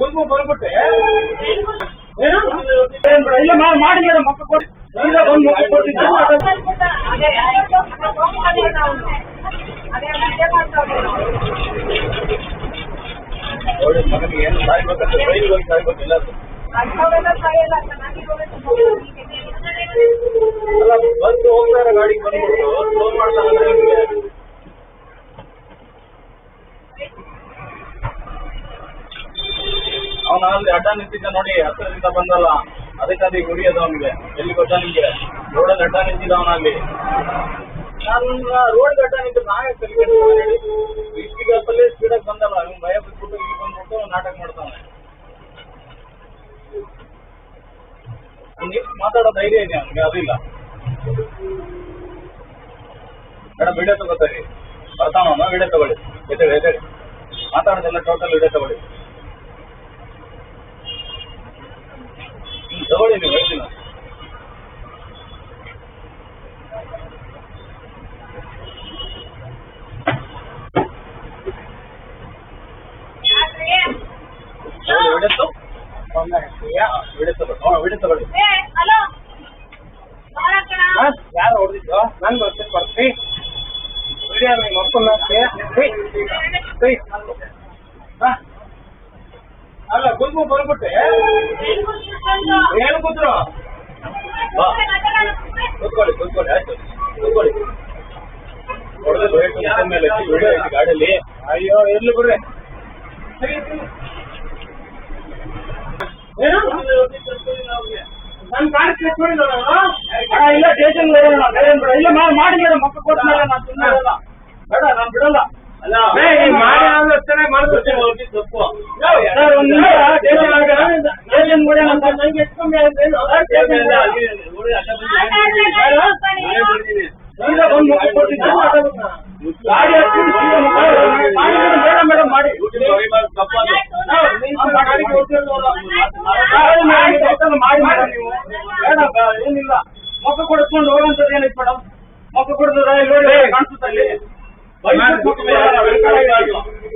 ಬಂದು ಮಕ್ಕ ಕೊಟ್ಟಿದ್ದು ನೋಡಿ ಮಗನಿಗೆ ಏನು ಸಾಯ್ಬೇಕಂತ ರೈಲು ಹೋಗಿ ಸಾಯ್ಬೇಕಿಲ್ಲ ಅದು. ಅಲ್ಲ ಬಂದು ಹೋಗ್ತಾ ಇರೋ ಗಾಡಿಗೆ ಬಂದ್ಬಿಟ್ಟು ಸ್ಲೋ ಮಾಡ್ತಾನೆ ಅಂದ್ರೆ ನಿಮ್ಗೆ ಅವನ ಅಲ್ಲಿ ಅಡ್ಡ ನಿಂತಿದ್ದ ನೋಡಿ ಹತ್ತಿರದಿಂದ ಬಂದಲ್ಲ. ಅದಕ್ಕೆ ಗುರಿ ಹುಡಿಯೋದು ಅವನಿಗೆ. ಎಲ್ಲಿ ಗೊತ್ತಾ ನಿಮ್ಗೆ ರೋಡಲ್ಲಿ ಅಡ್ಡ ನಿಂತಿದ್ದ ಅವನಲ್ಲಿ. ನಾನು ರೋಡ್ ಅಡ್ಡ ನಿಂತು ನಾವೇ ಕಲಿಬೇಕು ಹೇಳಿ ಇಷ್ಟಿಗಪ್ಪಲ್ಲಿ ಸ್ಪೀಡಾಗಿ ಬಂದಲ್ಲ. ಅವ್ನು ಭಯ ಬಿಟ್ಬಿಟ್ಟು ಇಲ್ಲಿ ಬಂದ್ಬಿಟ್ಟು ನಾಟಕ ಮಾಡ್ತಾನೆ ಅವ್ನಿಗೆ ಮಾತಾಡೋ ಧೈರ್ಯ ಇದೆ ಅವನಿಗೆ ಇಲ್ಲ. ಮೇಡಮ್ ವಿಡಿಯೋ ತಗೋತಾರೆ ಬರ್ತಾನ ವಿಡಿಯೋ ತಗೊಳ್ಳಿ. ಎದ್ದೇಳಿ ಎದ್ದೇಳಿ. ಮಾತಾಡೋದೆಲ್ಲ ಟೋಟಲ್ ವಿಡಿಯೋ ತಗೊಳ್ಳಿ ಹ್ಮ್, ತಗೊಳ್ಳಿ ನೀವು ಹೇಳ್ತೀನಿ ವಿಡಿಯೋ ವಿಡಿಯೋ ತಗೊಳ್ಳಿ ಹ್ಞೂ ವಿಡಿಯೋ ತಗೊಳ್ಳಿ ಯಾರು ಹೊಡೆದಿದ್ದು ನಾನು ಬರ್ತೀನಿ ಬರ್ತೀನಿ ವಿಡಿಯೋ ನಿಮ್ಮ ಅಪ್ಪನ ಅಲ್ಲ ಗುಂಪು ಬರ್ಬಿಟ್ಟೆ ಏನು ಕೂತ್ರು? ಕೂತ್ಕೊಳ್ಳಿ ಕೂತ್ಕೊಳ್ಳಿ ಆಯ್ತು. ಕೂತ್ಕೊಳ್ಳಿ. ಮೇಲೆ ವಿಡಿಯೋ ಐತಿ ಗಾಡಿಯಲ್ಲಿ ಅಯ್ಯೋ ಇರ್ಲಿ ಬಿಡ್ರಿ. ನನ್ನ ಕಾರ್ ಇಲ್ಲ ಸ್ಟೇಷನ್ ಇಲ್ಲ ಮಾಡಿ ಮೇಡಮ್ ಮಕ್ಕ ಕೊಟ್ಟ ಮೇಲೆ ನಾನು ಸುಮ್ಮನೆ ಬೇಡ ನಾನು ಬಿಡಲ್ಲ. ಅಲ್ಲ ಮಾಡಿ ಮಾಡ್ಬಿಡ್ತೀನಿ ಏನಿಲ್ಲ ಮೊಕ್ಕ ಕೊಡಿಸ್ಕೊಂಡು ಹೋಗುವಂಥದ್ದು ಏನೈತೆ ಮೇಡಮ್ ಮೊಕ್ಕ ಕೊಡಿದ್ರೆ ಕಾಣಿಸುತ್ತಲ್ಲಿ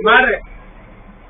ಮಾಡ್ರಿ